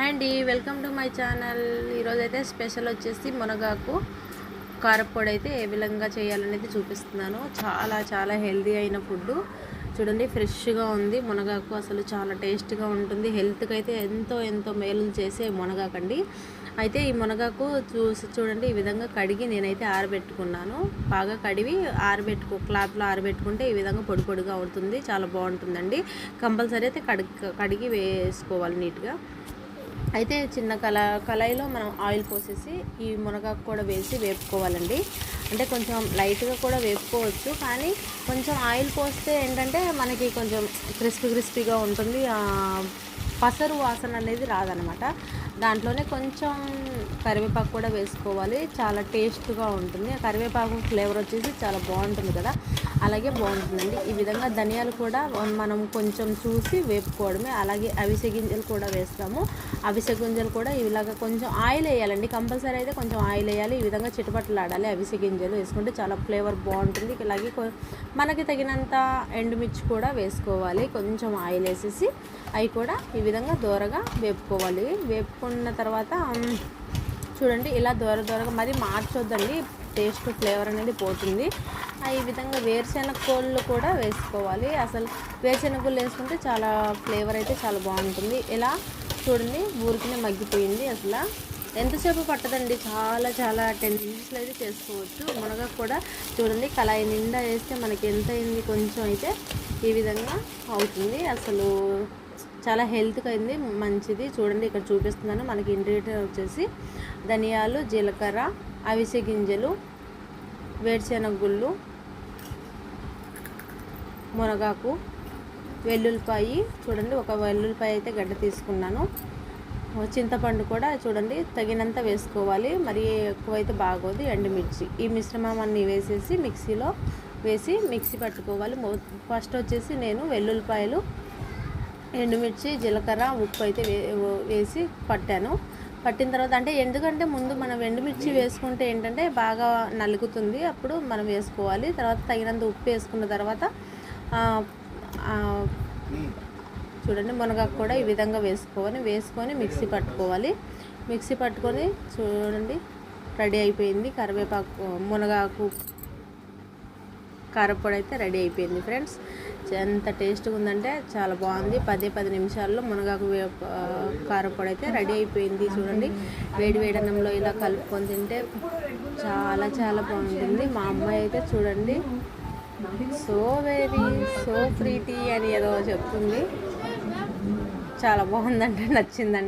And welcome to my channel. ఈరోజు అయితే special వచ్చేసి మునగాకు. కారపొడి అయితే ఏ విధంగా చేయాలనేది చూపిస్తున్నాను. చాలా చాలా హెల్తీ అయిన ఫుడ్. చూడండి ఫ్రెష్గా ఉంది. మునగాకు అసలు చాలా టేస్ట్గా ఉంటుంది. హెల్త్కి అయితే ఎంతో ఎంతో మేలు చేసే మునగాకండి. అయితే ఈ మునగాకు చూసి చూడండి ఈ విధంగా కడిగి నేనైతే ఆరబెట్టుకున్నాను. బాగా కడిగి ఆరబెట్టుకో క్లాత్లో ఆరబెట్టుకుంటే ఈ విధంగా పొడి పొడిగా ఉంటుంది చాలా బాగుంటుందండి. కంపల్సరీ అయితే కడిగి కడిగి వేసుకోవాలి నీట్గా. అయితే చిన్న కళ కళాయిలో మనం ఆయిల్ పోసేసి ఈ మునగాకు కూడా వేసి వేపుకోవాలండి. అంటే కొంచెం లైట్గా కూడా వేపుకోవచ్చు కానీ కొంచెం ఆయిల్ పోస్తే ఏంటంటే మనకి కొంచెం క్రిస్పీ క్రిస్పీగా ఉంటుంది. పసరు వాసన అనేది రాదనమాట. దాంట్లోనే కొంచెం కరివేపాకు కూడా వేసుకోవాలి. చాలా టేస్ట్గా ఉంటుంది. ఆ కరివేపాకు ఫ్లేవర్ వచ్చేసి చాలా బాగుంటుంది కదా. అలాగే బాగుంటుందండి. ఈ విధంగా ధనియాలు కూడా మనం కొంచెం చూసి వేపుకోవడమే. అలాగే అవిసె గింజలు కూడా వేస్తాము. అవిసె గింజలు కూడా ఇలాగ కొంచెం ఆయిల్ వేయాలండి. కంపల్సరీ అయితే కొంచెం ఆయిల్ వేయాలి. ఈ విధంగా చిటపట్లాడాలి అవిసె గింజలు వేసుకుంటే చాలా ఫ్లేవర్ బాగుంటుంది. ఇలాగే మనకి తగినంత ఎండుమిర్చి కూడా వేసుకోవాలి. కొంచెం ఆయిల్ వేసేసి అవి కూడా ఈ విధంగా దూరగా వేపుకోవాలి. వేపుకున్న తర్వాత చూడండి ఇలా దూర దూరగా మరి మార్చొద్దండి. టేస్ట్ ఫ్లేవర్ అనేది పోతుంది. ఆ, ఈ విధంగా వేరుశెనగ కోళ్ళు కూడా వేసుకోవాలి. అసలు వేరుశెనగ వేసుకుంటే చాలా ఫ్లేవర్ అయితే చాలా బాగుంటుంది. ఇలా చూడండి ఊరికినే మగ్గిపోయింది అసలు. ఎంతసేపు పట్టదండి? చాలా చాలా టెన్ మినిట్స్లో అయితే చేసుకోవచ్చు. మునగ కూడా చూడండి కళాయి నిండా వేస్తే మనకి ఎంత అయింది కొంచెం అయితే ఈ విధంగా అవుతుంది. అసలు చాలా హెల్త్కి అయింది. మంచిది. చూడండి ఇక్కడ చూపిస్తున్నాను. మనకి ఇంగ్రీడియంట్ వచ్చేసి ధనియాలు జీలకర్ర అవిసె గింజలు వేరుశెనగ గుళ్ళు మునగాకు వెల్లుల్లిపాయి. చూడండి ఒక వెల్లుల్లిపాయ అయితే గడ్డ తీసుకున్నాను. చింతపండు కూడా చూడండి తగినంత వేసుకోవాలి. మరి ఎక్కువైతే బాగోదు. ఎండుమిర్చి. ఈ మిశ్రమం అన్నీ వేసేసి మిక్సీలో వేసి మిక్సీ పట్టుకోవాలి. ఫస్ట్ వచ్చేసి నేను వెల్లుల్లిపాయలు ఎండుమిర్చి జీలకర్ర ఉప్పు అయితే వే వేసి పట్టాను. పట్టిన తర్వాత అంటే ఎందుకంటే ముందు మనం ఎండుమిర్చి వేసుకుంటే ఏంటంటే బాగా నలుగుతుంది. అప్పుడు మనం వేసుకోవాలి. తర్వాత తగినంత ఉప్పు వేసుకున్న తర్వాత చూడండి మునగాకు కూడా ఈ విధంగా వేసుకోవాలి. వేసుకొని మిక్సీ పట్టుకోవాలి. మిక్సీ పట్టుకొని చూడండి రెడీ అయిపోయింది. కరివేపాకు మునగాకు కారపొడి అయితే రెడీ అయిపోయింది ఫ్రెండ్స్. ఎంత టేస్ట్గా ఉందంటే చాలా బాగుంది. పదే పది నిమిషాల్లో మునగాకు వే- కారపొడి అయితే రెడీ అయిపోయింది చూడండి. వేడి వేడి అన్నంలో ఇలా కలుపుకొని తింటే చాలా చాలా బాగుంటుంది. మా అమ్మాయి అయితే చూడండి. సో వెరీ సో ప్రీతి అని ఏదో చెప్తుంది. చాలా బాగుందంటే నచ్చిందండి